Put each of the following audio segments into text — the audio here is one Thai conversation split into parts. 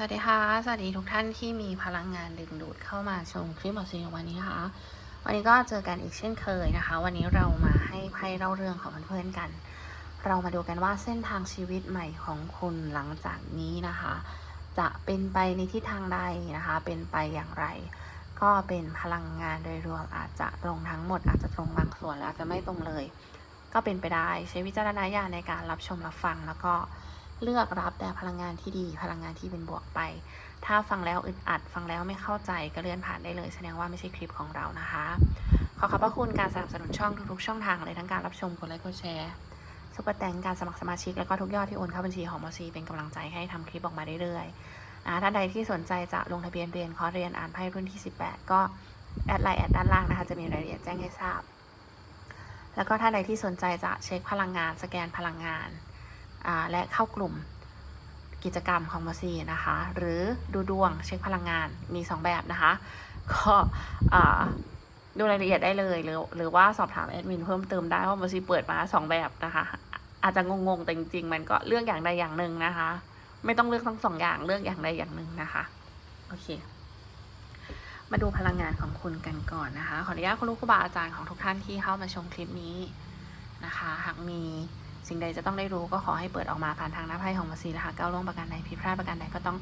สวัสดีค่ะ สวัสดีทุกท่านที่มีพลังงานดึงดูดเข้ามาชมคลิปหมอซีวันนี้นะคะ วันนี้ก็เจอกันอีกเช่นเคยนะคะ วันนี้เรามาให้ไพ่เล่าเรื่องของเพื่อนๆกัน เรามาดูกันว่าเส้นทางชีวิตใหม่ของคุณหลังจากนี้นะคะ จะเป็นไปในทิศทางใดนะคะ เป็นไปอย่างไร ก็เป็นพลังงานโดยรวมอาจจะตรงทั้งหมด อาจจะตรงบางส่วนและอาจจะไม่ตรงเลย ก็เป็นไปได้ใช้วิจารณญาณในการรับชมรับฟังแล้วก็ เลือกรับแต่พลังงานที่ดี พลังงานที่เป็นบวกไป ถ้าฟังแล้วอึดอัด ฟังแล้วไม่เข้าใจก็เลื่อนผ่านได้เลย แสดงว่าไม่ใช่คลิปของเรานะคะ ขอขอบพระคุณการสนับสนุนช่องทุกๆช่องทางเลยทั้งการรับชมกดไลค์กดแชร์ซุปเปอร์แตงการสมัครสมาชิก แล้วก็ทุกยอดที่โอนเข้าบัญชีของมอซีเป็นกำลังใจให้ทำคลิปออกมาเรื่อยๆนะท่าใดที่สนใจจะลงทะเบียนเรียนคอร์สเรียนอ่านไพ่รุ่นที่ 18 ก็แอดไลน์แอดด้านล่างนะคะจะมีรายละเอียดแจ้งให้ทราบ แล้วก็ท่าใดที่สนใจจะเช็คพลังงาน สแกนพลังงาน และเข้ากลุ่มกิจกรรมของมอซีนะคะ หรือดูดวงเช็คพลังงานมี 2 แบบนะคะ ก็ดูรายละเอียดได้เลยหรือหรือว่าสอบถามแอดมินเพิ่มเติมได้เพราะมอซีเปิดมา 2 แบบนะคะ อาจจะงงๆแต่จริงๆ มันก็เลือกอย่างใดอย่างหนึ่งนะคะ ไม่ต้องเลือกทั้งสองอย่างเลือกอย่างใดอย่างหนึ่งนะคะโอเคมาดูพลังงานของคุณกันก่อนนะคะ ขออนุญาตคุณลูกครูบาอาจารย์ของทุกท่านที่เข้ามาชมคลิปนี้นะคะ หากมี สิ่งใดจะต้องได้รู้ก็ขอให้เปิดออกมาผ่านทางหน้าไพ่ของมาซีนะคะก้าวล่วงประการใดผิดพลาดประการใดก็ต้อง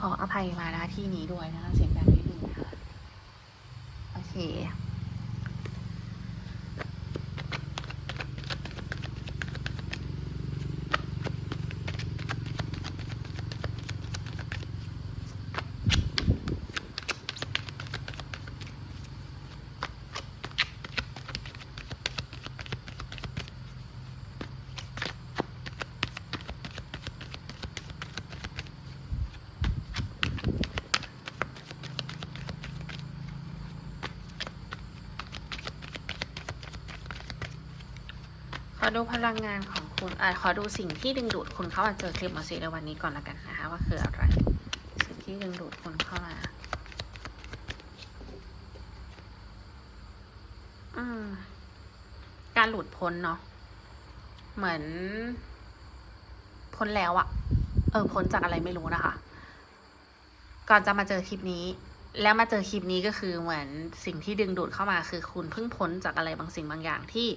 ขออภัยมาณที่นี้ด้วยนะคะเสียงดังนิดนึงนะคะโอเค ดูพลังงานของคุณอ่าขอดูสิ่งที่ดึงดูดคุณเข้ามาเจอคลิปหมอซีในวันนี้ก่อนละกันนะคะว่าคืออะไร สิ่งที่ดึงดูดคุณเข้ามา อืม การหลุดพ้นเนาะ เหมือน พ้นแล้วอะเออ พ้นจากอะไรไม่รู้นะคะ ก่อนจะมาเจอคลิปนี้ แล้วมาเจอคลิปนี้ก็คือเหมือนสิ่งที่ดึงดูดเข้ามาคือคุณเพิ่งพ้นจากอะไรบางสิ่งบางอย่างที่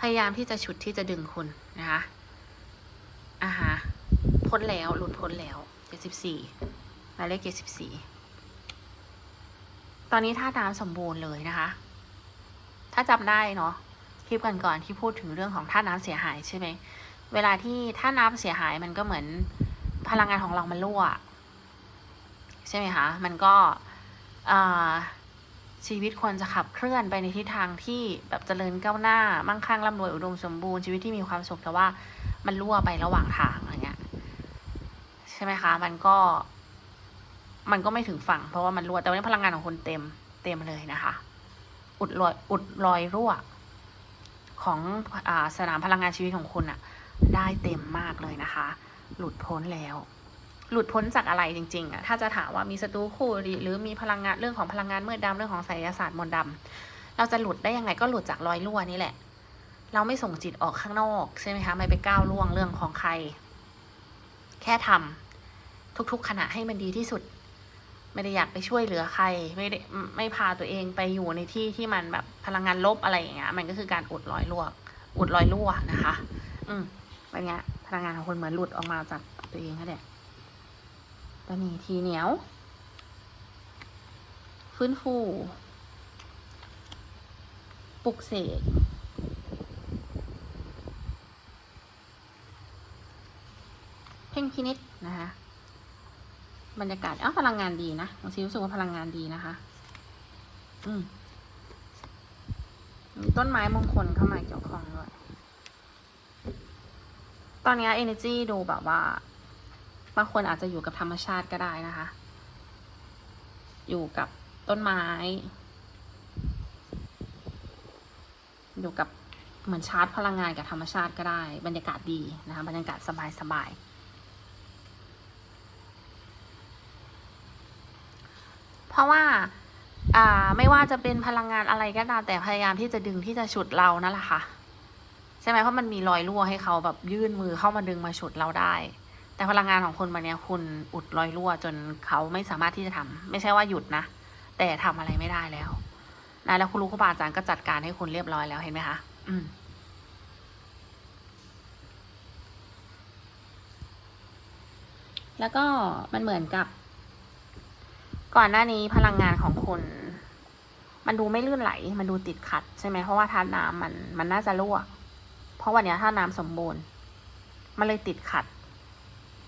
พยายามที่จะฉุดที่จะดึงคุณนะคะอ่าฮะพ้นแล้วหลุดพ้นแล้วเจ็ดสิบสี่หมายเลขเจ็ดสิบสี่ตอนนี้ท่าน้ำสมบูรณ์เลยนะคะ ถ้าจำได้เนาะคลิปกันก่อนที่พูดถึงเรื่องของท่าน้ำเสียหายใช่ไหมเวลาที่ท่าน้ำเสียหายมันก็เหมือนพลังงานของเรามันรั่ว ใช่ไหมคะ มันก็อ่า ชีวิตควรจะขับเคลื่อนไปในทิศทางที่แบบเจริญก้าวหน้า มั่งคั่งร่ำรวยอุดมสมบูรณ์ชีวิตที่มีความสุขแต่ว่ามันรั่วไประหว่างทางอะไรเงี้ยใช่ไหมคะ มันก็ มันก็ไม่ถึงฝั่ง เพราะว่ามันรั่วแต่วันนี้พลังงานของคุณเต็มเต็มเลยนะคะ อุดรอยอุดรอยรั่ว ของอสนามพลังงานชีวิตของคุณอะได้เต็มมากเลยนะคะ หลุดพ้นแล้ว หลุดพ้นจากอะไรจริงๆอะถ้าจะถามว่ามีศัตรูคู่หรือหรือมีพลังงานเรื่องของพลังงานมืดดำเรื่องของไสยศาสตร์มนต์ดำเราจะหลุดได้ยังไงก็หลุดจากรอยรั่วนี่แหละ เราไม่ส่งจิตออกข้างนอกใช่ไหมคะไม่ไปก้าวล่วงเรื่องของใคร แค่ทำทุกๆขณะให้มันดีที่สุด ไม่ได้อยากไปช่วยเหลือใคร ไม่ได้ไม่พาตัวเองไปอยู่ในที่ที่มันแบบพลังงานลบอะไรอย่างเงี้ยมันก็คือการอุดรอยรั่วอุดรอยรั่วนะคะ อืมเป็นไงพลังงานของคนเหมือนหลุดออกมาจากตัวเองนั่นแหละ ตอนนี้ทีเหนียว ฟื้นฟู ปลุกเสกเพ่งพินิษนะคะ บรรยากาศอ้าวพลังงานดีนะบางทีรู้สึกว่าพลังงานดีนะคะ อืมมีต้นไม้มงคลเข้ามาเกี่ยวข้องด้วย ตอนนี้ energy ดูแบบว่า บางคนอาจจะอยู่กับธรรมชาติก็ได้นะคะ อยู่กับต้นไม้ อยู่กับเหมือนชาร์จพลังงานกับธรรมชาติก็ได้ บรรยากาศดีนะคะบรรยากาศสบายสบายเพราะว่าอ่าไม่ว่าจะเป็นพลังงานอะไรก็ตามแต่พยายามที่จะดึงที่จะฉุดเรานั่นแหละค่ะ ใช่ไหมเพราะมันมีรอยรั่วให้เขาแบบยื่นมือเข้ามาดึงมาฉุดเราได้ แต่พลังงานของคุณวันนี้คุณอุดรอยรั่วจนเขาไม่สามารถที่จะทำไม่ใช่ว่าหยุดนะ แต่ทำอะไรไม่ได้แล้วนะแล้วคุณรู้ครูบาอาจารย์ก็จัดการให้คุณเรียบร้อยแล้วเห็นไหมคะอืมแล้วก็มันเหมือนกับ ก่อนหน้านี้พลังงานของคุณ มันดูไม่ลื่นไหล มันดูติดขัดใช่ไหมเพราะว่าธาน้ำมันมันน่าจะรั่ว เพราะวันนี้ยธาน้ำสมบูรณ์ มันเลยติดขัด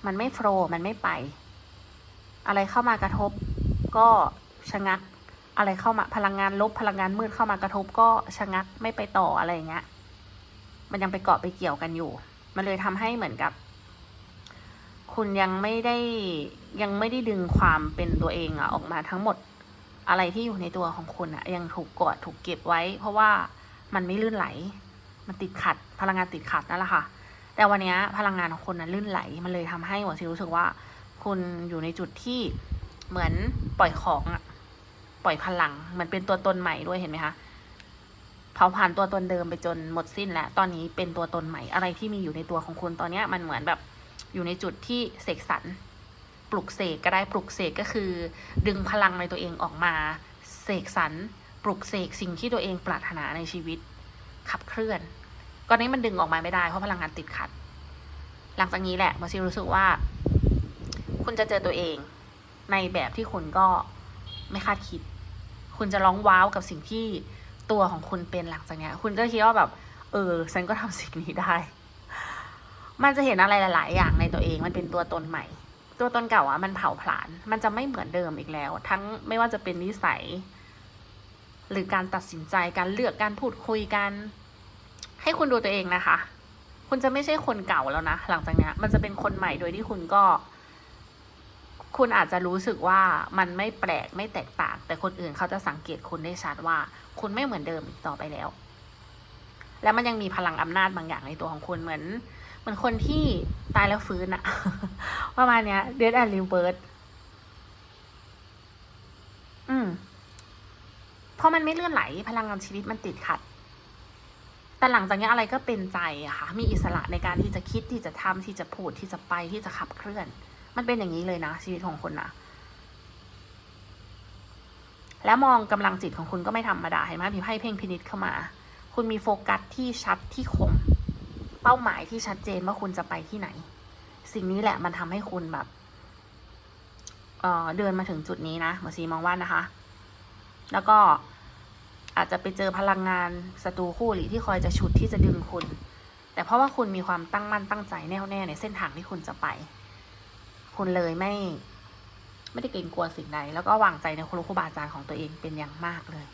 มันไม่โฟล์มันไม่ไป อะไรเข้ามากระทบ ก็ชะงัก อะไรเข้ามาพลังงานลบพลังงานมืดเข้ามากระทบ ก็ชะงักไม่ไปต่ออะไรเงี้ย มันยังไปเกาะไปเกี่ยวกันอยู่ มันเลยทำให้เหมือนกับ คุณยังไม่ได้ยังไม่ได้ดึงความเป็นตัวเองอะออกมาทั้งหมด อะไรที่อยู่ในตัวของคุณอะยังถูกกดถูกเก็บไว้ เพราะว่ามันไม่ลื่นไหล มันติดขัด พลังงานติดขัดนั่นแหละค่ะ แต่วันนี้พลังงานของคุณนะลื่นไหล มันเลยทำให้หมอซีรู้สึกว่า คุณอยู่ในจุดที่เหมือนปล่อยของอะปล่อยพลังเหมันเป็นตัวตนใหม่ด้วยเห็นไหมคะเผาผ่านตัวตนเดิมไปจนหมดสิ้นแล้ว ตอนนี้เป็นตัวตนใหม่ อะไรที่มีอยู่ในตัวของคุณตอนเนี้ยมันเหมือนแบบอยู่ในจุดที่เสกสรรปลุกเสกก็ได้ปลุกเสกก็คือ ดึงพลังในตัวเองออกมา เสกสรรปลุกเสกสิ่งที่ตัวเองปรารถนาในชีวิต ขับเคลื่อน ตอนนี้มันดึงออกมาไม่ได้เพราะพลังงานติดขัด หลังจากนี้แหละมาซิรู้สึกว่า คุณจะเจอตัวเอง ในแบบที่คุณก็ไม่คาดคิด คุณจะร้องว้าวกับสิ่งที่ตัวของคุณเป็นหลังจากเนี้ย คุณก็คิดว่าแบบ เออ ฉันก็ทำสิ่งนี้ได้ มันจะเห็นอะไรหลาย ๆ อย่างในตัวเอง มันเป็นตัวตนใหม่ ตัวตนเก่าอะมันเผาผลาญ มันจะไม่เหมือนเดิมอีกแล้ว ทั้งไม่ว่าจะเป็นนิสัย หรือการตัดสินใจ การเลือก การพูดคุยกัน ให้คุณดูตัวเองนะคะ คุณจะไม่ใช่คนเก่าแล้วนะ หลังจากนี้มันจะเป็นคนใหม่โดยที่คุณก็ คุณอาจจะรู้สึกว่ามันไม่แปลกไม่แตกต่าง แต่คนอื่นเขาจะสังเกตคุณได้ชัดว่า คุณไม่เหมือนเดิมอีกต่อไปแล้ว แล้วมันยังมีพลังอำนาจบางอย่างในตัวของคุณเหมือนเหมือนคนที่ตายแล้วฟื้นอะประมาณเนี้ย dead and rebirth อืมเพราะมันไม่เลื่อนไหล พลังงานชีวิตมันติดขัด แต่หลังจากนี้อะไรก็เป็นใจอะค่ะ มีอิสระในการที่จะคิดที่จะทำที่จะพูดที่จะไปที่จะขับเคลื่อน มันเป็นอย่างนี้เลยนะ ชีวิตของคุณนะแล้วมองกำลังจิตของคุณก็ไม่ธรรมดาเห็นไหมมีไพ่เพ่งพินิษเข้ามา คุณมีโฟกัสที่ชัดที่คม เป้าหมายที่ชัดเจนว่าคุณจะไปที่ไหน สิ่งนี้แหละมันทำให้คุณแบบเเดินมาถึงจุดนี้นะหมอซีมองว่านะคะ แล้วก็ อาจจะไปเจอพลังงานศัตรูคู่หรือที่คอยจะฉุดที่จะดึงคุณ แต่เพราะว่าคุณมีความตั้งมั่นตั้งใจแน่วแน่ในเส้นทางที่คุณจะไป คุณเลยไม่ ไม่ได้เกรงกลัวสิ่งใด แล้วก็วางใจในครูครูบาอาจารย์ของตัวเองเป็นอย่างมากเลย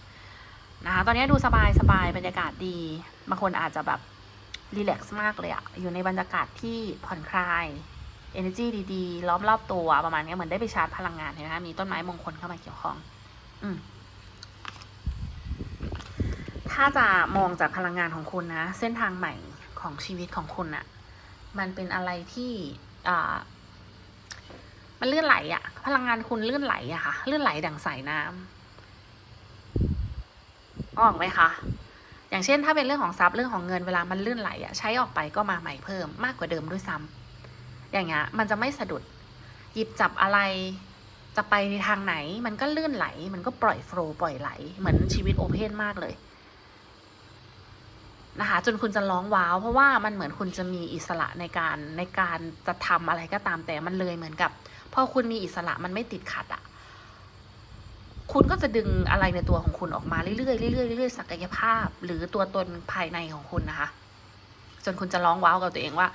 นะคะตอนนี้ดูสบายสบายบรรยากาศดี บางคนอาจจะแบบรีแลกซ์มากเลยอะอยู่ในบรรยากาศที่ผ่อนคลาย energy ดีๆ ล้อมรอบตัวประมาณนี้เหมือนได้ไปชาร์จพลังงานเห็นไหมคะมีต้นไม้มงคลเข้ามาเกี่ยวข้อง อืม ถ้าจะมองจากพลังงานของคุณนะ เส้นทางใหม่ของชีวิตของคุณอะมันเป็นอะไรที่มันเลื่อนไหลอะพลังงานคุณเลื่อนไหลอะค่ะเลื่อนไหลดั่งสายน้ำออกไหมคะอย่างเช่น ถ้าเป็นเรื่องของทรัพย์เรื่องของเงินเวลามันเลื่อนไหลอะใช้ออกไปก็มาใหม่เพิ่มมากกว่าเดิมด้วยซ้ำอย่างเงี้ยมันจะไม่สะดุด หยิบจับอะไรจะไปในทางไหน มันก็เลื่อนไหล มันก็ปล่อยโฟล์ปล่อยไหล เหมือนชีวิตโอเพนมากเลย นะคะ จนคุณจะร้องว้าว เพราะว่ามันเหมือนคุณจะมีอิสระในการในการจะทำอะไรก็ตามแต่มันเลยเหมือนกับพอคุณมีอิสระมันไม่ติดขัดอะ่ะคุณก็จะดึงอะไรในตัวของคุณออกมาเรื่อยๆเรื่อยๆเรื่อยๆศักยภาพ หรือตัวตนภายในของคุณนะคะ จนคุณจะร้องว้าวกับตัวเองว่า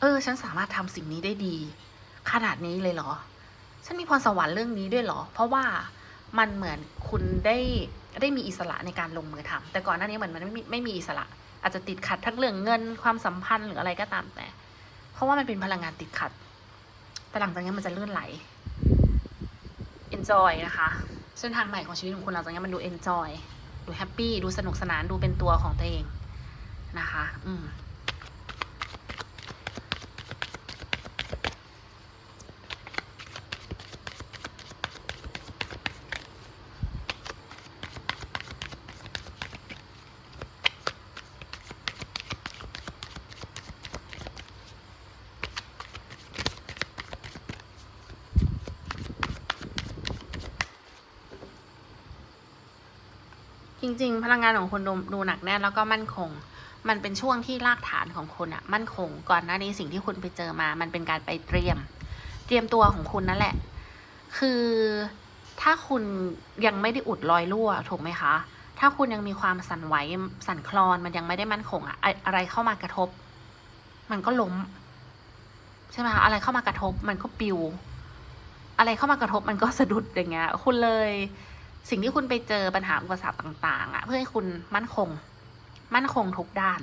เออ ฉันสามารถทำสิ่งนี้ได้ดี ขนาดนี้เลยเหรอ ฉันมีพรสวรรค์เรื่องนี้ด้วยเหรอ เพราะว่ามันเหมือนคุณได้ได้มีอิสระในการลงมือทำแต่ก่อนหน้านี้เหมือนมันไม่มีไม่มีอิสระ อาจจะติดขัดทั้งเรื่องเงินความสัมพันธ์หรืออะไรก็ตามแต่ เพราะว่ามันเป็นพลังงานติดขัด แต่หลังจากนี้มันจะเลื่อนไหล enjoy นะคะเส้นทางใหม่ของชีวิตของคุณหลังจากนี้มันดู enjoy ดูแฮปปี้ดูสนุกสนานดูเป็นตัวของตัวเองนะคะ อืม ริง ๆ พลังงานของคุณดูดูหนักแน่นแล้วก็มั่นคง มันเป็นช่วงที่รากฐานของคุณอะมั่นคง ก่อนหน้านี้สิ่งที่คุณไปเจอมา มันเป็นการไปเตรียม เตรียมตัวของคุณนั่นแหละ คือถ้าคุณยังไม่ได้อุดรอยรั่วถูกไหมคะ ถ้าคุณยังมีความสั่นไหวสั่นคลอนมันยังไม่ได้มั่นคงอะอะอะไรเข้ามากระทบ มันก็ล้มใช่ไหมคะอะไรเข้ามากระทบมันก็ปิว อะไรเข้ามากระทบมันก็สะดุดอย่างเงี้ย คุณเลย สิ่งที่คุณไปเจอปัญหาอุปสรรคต่างๆอะเพื่อให้คุณมั่นคง มั่นคงทุกด้าน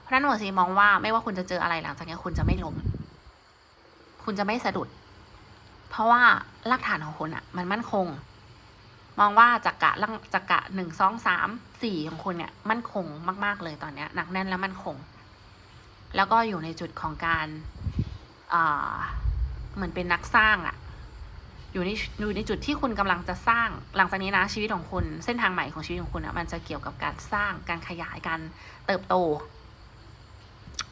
เพราะนั้นหัวซีมองว่าไม่ว่าคุณจะเจออะไรหลังจากนี้คุณจะไม่ล้มคุณจะไม่สะดุด เพราะว่ารากฐานของคุณอะมันมั่นคง มองว่าจักกะลังจักกะหนึ่งสองสามสี่ของคุณเนี่ย มั่นคงมาก ๆเลยตอนเนี้ยหนักแน่นและมั่นคง แล้วก็อยู่ในจุดของการอ่าเหมือนเป็นนักสร้างอะ อยู่ในอยู่ในจุดที่คุณกำลังจะสร้างหลังจากนี้นะชีวิตของคุณเส้นทางใหม่ของชีวิตของคุณอะมันจะเกี่ยวกับการสร้างการขยายการเติบโต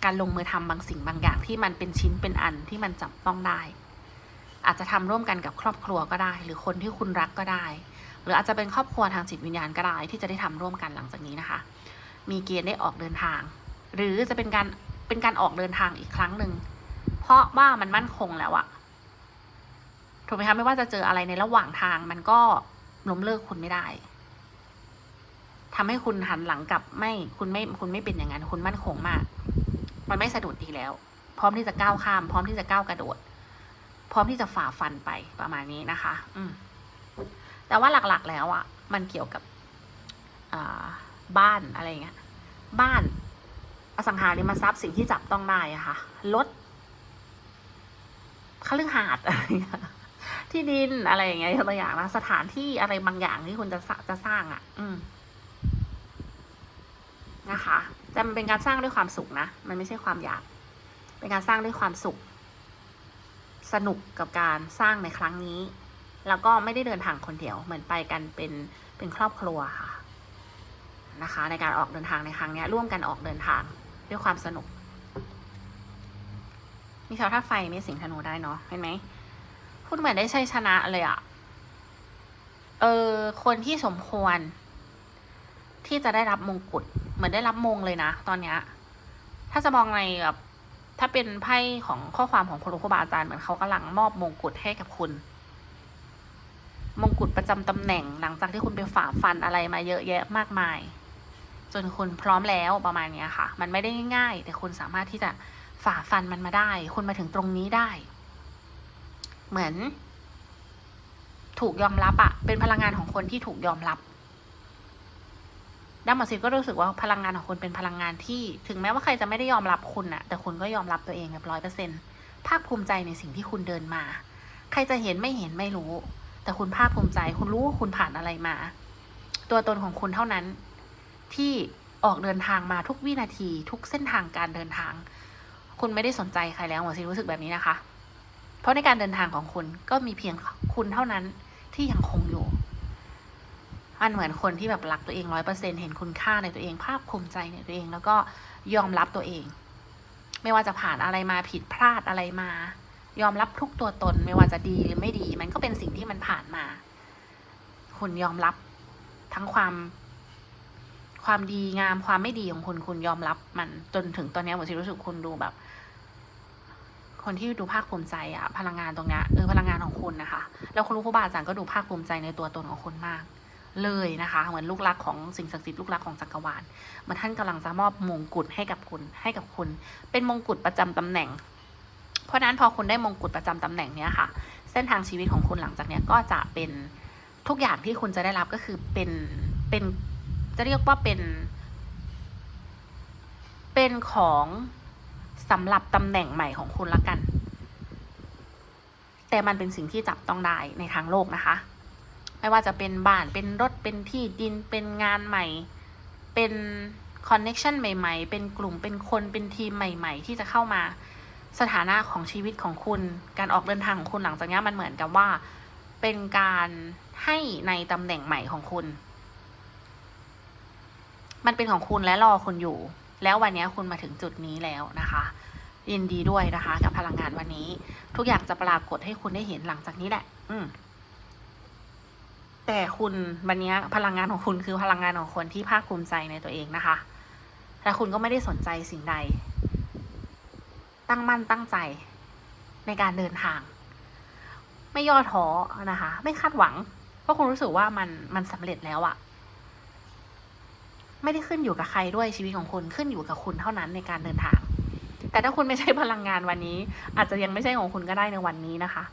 การลงมือทำบางสิ่งบางอย่างที่มันเป็นชิ้นเป็นอันที่มันจับต้องได้ อาจจะทำร่วมกันกับครอบครัวก็ได้ หรือคนที่คุณรักก็ได้ หรืออาจจะเป็นครอบครัวทางจิตวิญญาณก็ได้ที่จะได้ทำร่วมกันหลังจากนี้นะคะ มีเกณฑ์ได้ออกเดินทาง หรือจะเป็นการเป็นการออกเดินทางอีกครั้งหนึ่งเพราะว่ามันมั่นคงแล้วอะ ถูกไหมคะไม่ว่าจะเจออะไรในระหว่างทางมันก็ล้มเลิกคุณไม่ได้ทำให้คุณหันหลังกลับไม่คุณไม่คุณไม่เป็นอย่างนั้นคุณมั่นคงมาก มันไม่สะดุดดีแล้ว พร้อมที่จะก้าวข้าม พร้อมที่จะก้าวกระโดด พร้อมที่จะฝ่าฟันไปประมาณนี้นะคะ อืมแต่ว่าหลักๆแล้วอะ่ะ มันเกี่ยวกับอบ้านอะไรเงี้ย บ้านอสังหาริมทรัพย์สิ่งที่จับต้องได้อะค่ะรถคฤหาสน์อะไรเงี้ย ที่ดินอะไรอย่างเงี้ยตัวอย่างนะสถานที่อะไรบางอย่างที่คุณจะจะสร้างอะ่ะ อืมนะคะแต่มันเป็นการสร้างด้วยความสุขนะมันไม่ใช่ความอยาก เป็นการสร้างด้วยความสุข สนุกกับการสร้างในครั้งนี้ แล้วก็ไม่ได้เดินทางคนเดียว เหมือนไปกันเป็นเป็นครอบครัวค่ะ นะคะ ในการออกเดินทางในครั้งนี้ร่วมกันออกเดินทางด้วยความสนุกมีชาวท่าไฟมีสิงธนูได้เนาะเห็นไหม พูดเหมือนได้ชัยชนะเลยอะเออ คนที่สมควร ที่จะได้รับมงกุฎเหมือนได้รับมงเลยนะ ตอนเนี้ย ถ้าจะมองในแบบถ้าเป็นไพ่ของข้อความของครูครูบาอาจารย์เหมือนเขากำลังมอบมงกุฎให้กับคุณ มงกุฎประจำตำแหน่งหลังจากที่คุณไปฝ่าฟันอะไรมาเยอะแยะมากมาย จนคุณพร้อมแล้วประมาณเนี้ยค่ะ มันไม่ได้ง่ายๆแต่คุณสามารถที่จะฝ่าฟันมันมาได้ คุณมาถึงตรงนี้ได้ เหมือน ถูกยอมรับอะเป็นพลังงานของคนที่ถูกยอมรับด้านหมอซิก็รู้สึกว่าพลังงานของคุณเป็นพลังงานที่ ถึงแม้ว่าใครจะไม่ได้ยอมรับคุณอะแต่คุณก็ยอมรับตัวเองแบบร้อยเปอร์เซ็นภาคภูมิใจในสิ่งที่คุณเดินมา ใครจะเห็นไม่เห็นไม่รู้ แต่คุณภาคภูมิใจ คุณรู้ว่าคุณผ่านอะไรมา ตัวตนของคุณเท่านั้น ที่ออกเดินทางมาทุกวินาที ทุกเส้นทางการเดินทาง คุณไม่ได้สนใจใครแล้วหมอซิรู้สึกแบบนี้นะคะ ราะในการเดินทางของคุณก็มีเพียงคุณเท่านั้นที่ยังคงอยู่มันเหมือนคนที่แบบรักตัวเองร้อยเปอร์เซ็นเห็นคุณค่าในตัวเอง ภาคภูมิใจในตัวเอง แล้วก็ยอมรับตัวเอง ไม่ว่าจะผ่านอะไรมาผิดพลาดอะไรมา ยอมรับทุกตัวตน ไม่ว่าจะดีหรือไม่ดี มันก็เป็นสิ่งที่มันผ่านมา คุณยอมรับทั้งความความดีงามความไม่ดีของคุณคุณยอมรับมันจนถึงตอนนี้ผมรู้สึกคุณดูแบบ คนที่ดูภาคภูมิใจอะพลังงานตรงเนี้ยเออพลังงานของคุณนะคะ แล้วคุณรู้ครูบาอาจารย์ก็ดูภาคภูมิใจในตัวตนของคุณมาก เลยนะคะ เหมือนลูกรักของสิ่งศักดิ์สิทธิ์ลูกรักของจักรวาลเหมาท่านกำลังจะมอบมงกุฎให้กับคุณให้กับคุณ เป็นมงกุฎประจำตำแหน่ง เพราะนั้นพอคุณได้มงกุฎประจำตำแหน่งเนี้ยค่ะ เส้นทางชีวิตของคุณหลังจากเนี้ยก็จะเป็นทุกอย่างที่คุณจะได้รับก็คือเป็นเป็นจะเรียกว่าเป็น เป็นของ สำหรับตำแหน่งใหม่ของคุณละกัน แต่มันเป็นสิ่งที่จับต้องได้ในทางโลกนะคะ ไม่ว่าจะเป็นบ้านเป็นรถเป็นที่ดินเป็นงานใหม่ เป็นคอนเน็ชันใหม่ ๆ เป็นกลุ่มเป็นคนเป็นทีมใหม่ ๆ ที่จะเข้ามาสถานะของชีวิตของคุณ การออกเดินทางของคุณหลังจากนี้มันเหมือนกับว่า เป็นการให้ในตำแหน่งใหม่ของคุณ มันเป็นของคุณและรอคุณอยู่ แล้ววันนี้คุณมาถึงจุดนี้แล้วนะคะยินดีด้วยนะคะ กับพลังงานวันนี้ ทุกอย่างจะปรากฏให้คุณได้เห็นหลังจากนี้แหละ อืมแต่คุณวันนี้พลังงานของคุณคือพลังงานของคนที่ภาคภูมิใจในตัวเองนะคะและคุณก็ไม่ได้สนใจสิ่งใด ตั้งมั่นตั้งใจในการเดินทาง ไม่ย่อท้อนะคะ ไม่คาดหวัง เพราะคุณรู้สึกว่ามันมันสำเร็จแล้วอะ ไม่ได้ขึ้นอยู่กับใครด้วยชีวิตของคุณขึ้นอยู่กับคุณเท่านั้นในการเดินทาง แต่ถ้าคุณไม่ใช่พลังงานวันนี้ อาจจะยังไม่ใช่ของคุณก็ได้ในวันนี้นะคะ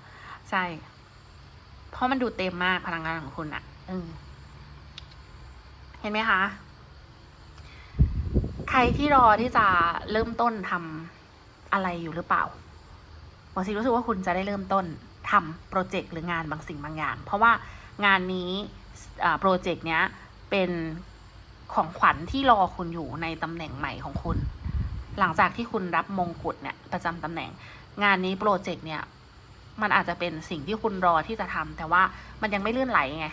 ใช่ เพราะมันดูเต็มมากพลังงานของคุณอะเอเห็นไหมคะใครที่รอที่จะเริ่มต้นทำอะไรอยู่หรือเปล่าหมอซีรู้สึกว่าคุณจะได้เริ่มต้นทำโปรเจกต์หรืองานบางสิ่งบางอย่าง เพราะว่างานนี้โปรเจกต์เนี้ยเป็น ของขวัญที่รอคุณอยู่ในตำแหน่งใหม่ของคุณ หลังจากที่คุณรับมงกุฎเนี่ยประจำตำแหน่ง งานนี้โปรเจกต์เนี่ย มันอาจจะเป็นสิ่งที่คุณรอที่จะทำแต่ว่ามันยังไม่เลื่อนไหลไง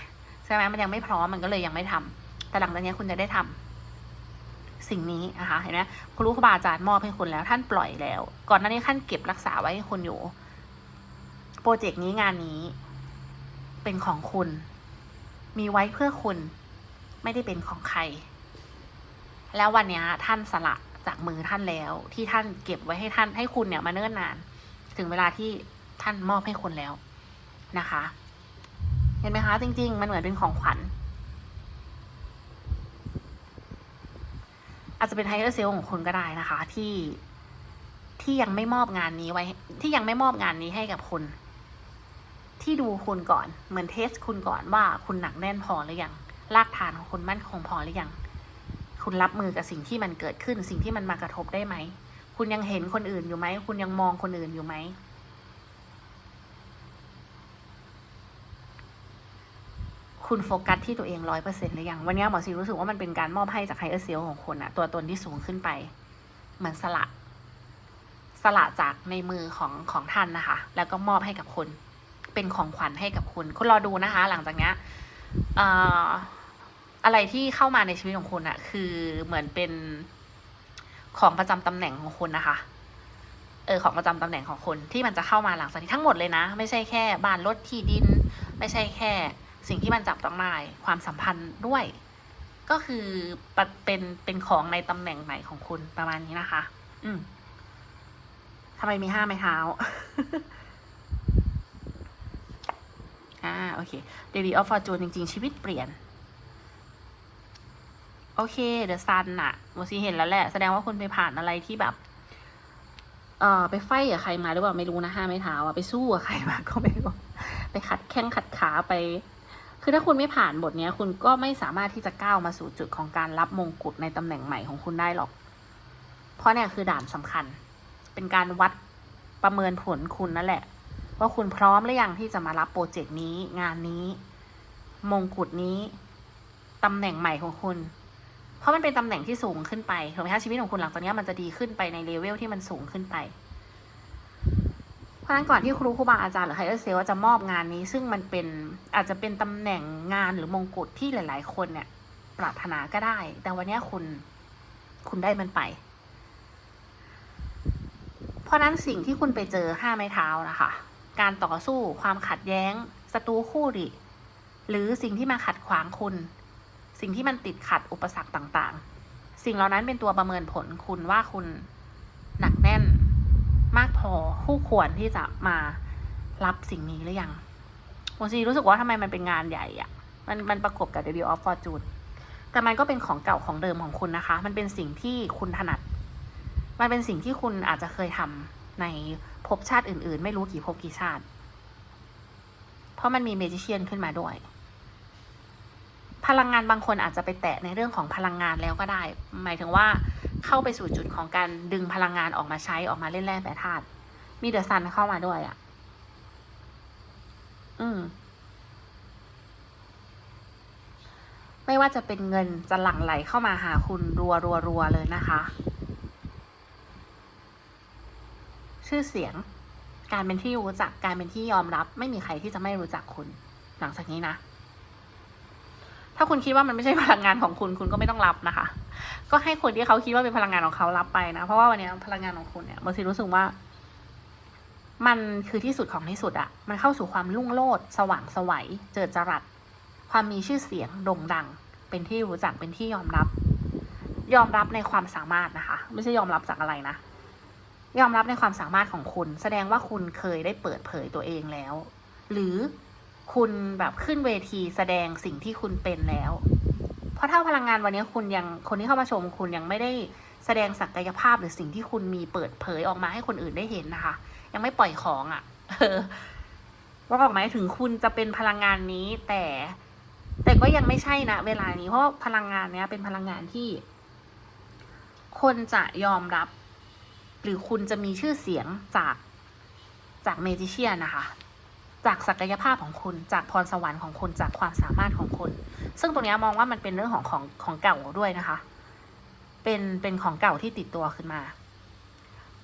ใช่ไหมมันยังไม่พร้อมมันก็เลยยังไม่ทำแต่หลังจากนี้คุณจะได้ทำสิ่งนี้นะคะเห็นไหมครูครูบาอาจารย์มอบให้คุณแล้วท่านปล่อยแล้ว ก่อนหน้านี้ท่านเก็บรักษาไว้ให้คุณอยู่ โปรเจกต์นี้งานนี้ เป็นของคุณ มีไว้เพื่อคุณ ไม่ได้เป็นของใคร แล้ววันนี้ท่านสละจากมือท่านแล้ว ที่ท่านเก็บไว้ให้ท่านให้คุณเนี่ยมาเนิ่นนาน ถึงเวลาที่ท่านมอบให้คุณแล้วนะคะ เห็นไหมคะ จริง ๆ มันเหมือนเป็นของขวัญอาจจะเป็นไฮเออร์เซลของคุณก็ได้นะคะ ที่ที่ยังไม่มอบงานนี้ไว้ ที่ยังไม่มอบงานนี้ให้กับคุณ ที่ดูคุณก่อนเหมือนเทสคุณก่อนว่าคุณหนักแน่นพอหรือยังรากฐานของคุณมั่นคงพอหรือยัง คุณรับมือกับสิ่งที่มันเกิดขึ้น สิ่งที่มันมากระทบได้ไหม คุณยังเห็นคนอื่นอยู่ไหม คุณยังมองคนอื่นอยู่ไหม คุณโฟกัสที่ตัวเองร้อยเปอร์เซ็นต์หรือยัง วันนี้หมอซีรู้สึกว่ามันเป็นการมอบให้จากไฮเออร์เซลของคุณอะตัวตนที่สูงขึ้นไป เหมือนสละ สละจากในมือของของท่านนะคะ แล้วก็มอบให้กับคุณ เป็นของขวัญให้กับคุณ คุณรอดูนะคะ หลังจากนี้อ่อ อะไรที่เข้ามาในชีวิตของคุณอะคือเหมือนเป็นของประจำตำแหน่งของคุณนะคะ เออของประจำตำแหน่งของคุณที่มันจะเข้ามาหลังจากนี้ทั้งหมดเลยนะ ไม่ใช่แค่บ้านรถที่ดิน ไม่ใช่แค่สิ่งที่มันจับต้องได้ความสัมพันธ์ด้วย ก็คือเป็นเป็นของในตำแหน่งใหม่ของคุณประมาณนี้นะคะ อืมทำไมมีห้าไม้เท้าอ่าโอเค d a v y of Fortune จริง ๆ ชีวิตเปลี่ยน โอเคเดอะซันอะโมซีเห็นแล้วแหละ แสดงว่าคุณไปผ่านอะไรที่แบบ เอ่อ ไปไฟกับใครมาหรือเปล่าไม่รู้นะห้าไม้เท้าอะไปสู้กับใครมาก็ไม่รู้ไปขัดแข้งขัดขาไป คือถ้าคุณไม่ผ่านบทนี้คุณก็ไม่สามารถที่จะก้าวมาสู่จุดของการรับมงกุฎในตำแหน่งใหม่ของคุณได้หรอก เพราะเนี่ยคือด่านสำคัญ เป็นการวัดประเมินผลคุณนั่นแหละ ว่าคุณพร้อมหรือยังที่จะมารับโปรเจกต์นี้ งานนี้ มงกุฎนี้ตำแหน่งใหม่ของคุณ เพราะมันเป็นตำแหน่งที่สูงขึ้นไปถูกไหมคะชีวิตของคุณหลังจากนี้มันจะดีขึ้นไปในเลเวลที่มันสูงขึ้นไป เพราะนั้นก่อนที่ครูครูบาอาจารย์หรือไฮเออร์เซลจะมอบงานนี้ ซึ่งมันเป็นอาจจะเป็นตำแหน่งงานหรือมงกุฎที่หลาย ๆ คนเนี่ย ปรารถนาก็ได้ แต่วันนี้คุณคุณได้มันไป เพราะนั้นสิ่งที่คุณไปเจอห้าไม้เท้านะคะ การต่อสู้ความขัดแย้งศัตรูคู่ดิหรือสิ่งที่มาขัดขวางคุณ สิ่งที่มันติดขัดอุปสรรคต่างๆ สิ่งเหล่านั้นเป็นตัวประเมินผลคุณว่าคุณหนักแน่นมากพอคู่ควรที่จะมารับสิ่งนี้หรือยังโมซีรู้สึกว่าทำไมมันเป็นงานใหญ่อะมันมันประกบกับ Devil of Fortune แต่มันก็เป็นของเก่าของเดิมของคุณนะคะ มันเป็นสิ่งที่คุณถนัด มันเป็นสิ่งที่คุณอาจจะเคยทำในภพชาติอื่น ๆ ไม่รู้กี่ภพกี่ชาติ เพราะมันมีเมจิเชียนขึ้นมาด้วย พลังงานบางคนอาจจะไปแตะในเรื่องของพลังงานแล้วก็ได้ หมายถึงว่าเข้าไปสู่จุดของการดึงพลังงานออกมาใช้ออกมาเล่นแร่แปรธาตุมีเดอะซันเข้ามาด้วยอะ่ะ อืม ไม่ว่าจะเป็นเงินจะหลั่งไหลเข้ามาหาคุณรัวรัวรัวเลยนะคะ ชื่อเสียง การเป็นที่รู้จัก การเป็นที่ยอมรับ ไม่มีใครที่จะไม่รู้จักคุณ หลังจากนี้นะ ถ้าคุณคิดว่ามันไม่ใช่พลังงานของคุณคุณก็ไม่ต้องรับนะคะ ก็ให้คนที่เขาคิดว่าเป็นพลังงานของเขารับไปนะ เพราะว่าวันนี้พลังงานของคุณเนี่ยบางทีรู้สึกว่า มันคือที่สุดของที่สุดอะมันเข้าสู่ความรุ่งโรจน์สว่างสวัยเจิดจรัส ความมีชื่อเสียงโด่งดัง เป็นที่รู้จักเป็นที่ยอมรับ ยอมรับในความสามารถนะคะ ไม่ใช่ยอมรับจากอะไรนะยอมรับในความสามารถของคุณ แสดงว่าคุณเคยได้เปิดเผยตัวเองแล้ว หรือ คุณแบบขึ้นเวทีแสดงสิ่งที่คุณเป็นแล้ว เพราะถ้าพลังงานวันนี้คุณยังคนที่เข้ามาชมคุณยังไม่ได้แสดงศักยภาพหรือสิ่งที่คุณมีเปิดเผยออกมาให้คนอื่นได้เห็นนะคะ ยังไม่ปล่อยของอะ่ะว่าออกไหมถึงคุณจะเป็นพลังงานนี้ แต่ แต่ก็ยังไม่ใช่นะเวลานี้เพราะพลังงานเนี้ย เป็นพลังงานที่ คนจะยอมรับ หรือคุณจะมีชื่อเสียงจากจากเมจิเชียนนะคะ จากศักยภาพของคุณจากพรสวรรค์ของคุณจากความสามารถของคุณ ซึ่งตรงนี้มองว่ามันเป็นเรื่องของของของเก่าด้วยนะคะ เป็นเป็นของเก่าที่ติดตัวขึ้นมา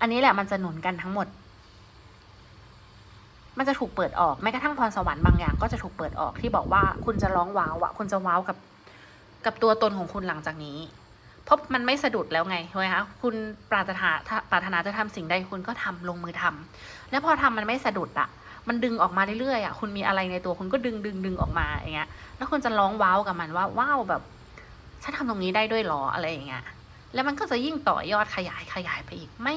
อันนี้แหละมันจะหนุนกันทั้งหมด มันจะถูกเปิดออกแม้กระทั่งพรสวรรค์บางอย่างก็จะถูกเปิดออกที่บอกว่าคุณจะร้องว้าวอะคุณจะว้าวกับกับตัวตนของคุณหลังจากนี้เพราะมันไม่สะดุดแล้วไงใช่ไหมคะคุณปรารถนาปรารถนาจะทำสิ่งใดคุณก็ทำลงมือทำแล้วพอทำมันไม่สะดุดอะ มันดึงออกมาเรื่อยๆอะคุณมีอะไรในตัวคุณก็ดึงดึงดึงออกมาอย่างเงี้ย แล้วคุณจะร้องว้าวกับมันว่าว้าวแบบฉันทำตรงนี้ได้ด้วยหรออะไรอย่างเงี้ยแล้วมันก็จะยิ่งต่อยอดขยายขยายไปอีกไม่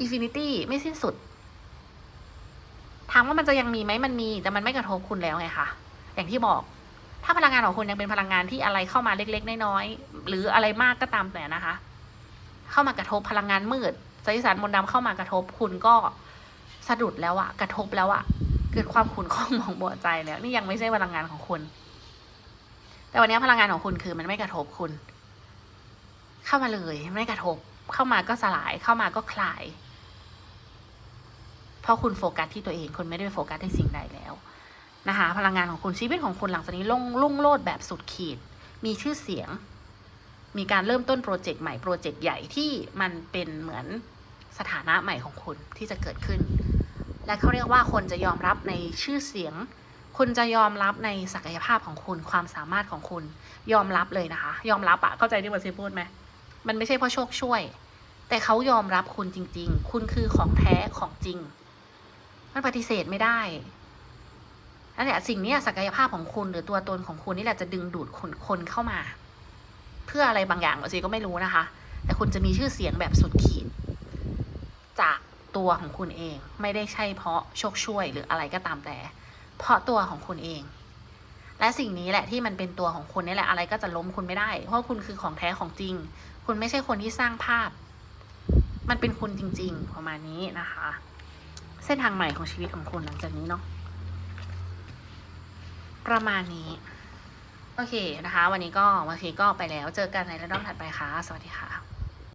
อินฟินิตี้ไม่สิ้นสุดถามว่ามันจะยังมีไหมมันมี แต่มันไม่กระทบคุณแล้วไงคะอย่างที่บอก ถ้าพลังงานของคุณยังเป็นพลังงานที่อะไรเข้ามาเล็กๆน้อยๆหรืออะไรมากก็ตามแต่นะคะ เข้ามากระทบพลังงานมืดไสยสารมนต์ดำเข้ามากระทบคุณก็ สะดุดแล้วอะกระทบแล้วอะเกิดความขุ่นข้องมองบัวใจแล้วนี่ยังไม่ใช่พลังงานของคุณ แต่วันนี้พลังงานของคุณคือมันไม่กระทบคุณ เข้ามาเลยไม่กระทบ เข้ามาก็สลายเข้ามาก็คลาย เพราะคุณโฟกัสที่ตัวเองคุณไม่ได้ไปโฟกัสที่สิ่งใดแล้วนะคะพลังงานของคุณชีวิตของคุณหลังจากนี้ลุ่งลุ่งโลดแบบสุดขีด มีชื่อเสียง มีการเริ่มต้นโปรเจกต์ใหม่โปรเจกต์ใหญ่ที่มันเป็นเหมือนสถานะใหม่ของคุณที่จะเกิดขึ้น และเขาเรียกว่าคนจะยอมรับในชื่อเสียง คุณจะยอมรับในศักยภาพของคุณความสามารถของคุณ ยอมรับเลยนะคะ ยอมรับอะเข้าใจที่บัซีพูดไหมมันไม่ใช่เพราะโชคช่วย แต่เขายอมรับคุณจริง ๆ คุณคือของแท้ของจริง มันปฏิเสธไม่ได้นั่นแหละสิ่งนี้ศักยภาพของคุณหรือตัวตนของคุณนี่แหละจะดึงดูดคนคนเข้ามา เพื่ออะไรบางอย่างบัซีก็ไม่รู้นะคะ แต่คุณจะมีชื่อเสียงแบบสุดขีด จาก ตัวของคุณเอง ไม่ได้ใช่เพราะโชคช่วยหรืออะไรก็ตามแต่ เพราะตัวของคุณเอง และสิ่งนี้แหละที่มันเป็นตัวของคุณนี่แหละอะไรก็จะล้มคุณไม่ได้ เพราะคุณคือของแท้ของจริง คุณไม่ใช่คนที่สร้างภาพ มันเป็นคุณจริง ๆ ประมาณนี้นะคะ เส้นทางใหม่ของชีวิตของคุณหลังจากนี้เนาะประมาณนี้ โอเคนะคะ วันนี้ก็วันนี้ก็ไปแล้วเจอกันในระดับถัดไปค่ะ สวัสดีค่ะ